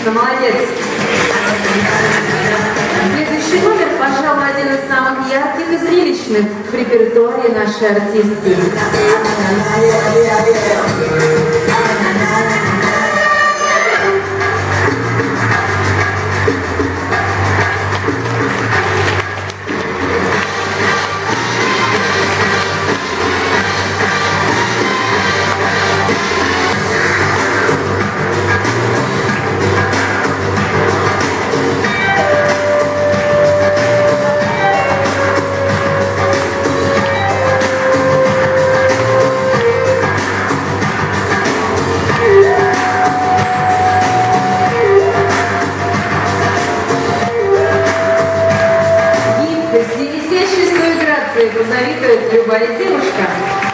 Умничка, молодец. Следующий номер, пожалуй, один из самых ярких и зрелищных в репертуаре нашей артистки. Гибкость и изящество и грацией позавидует любая девушка.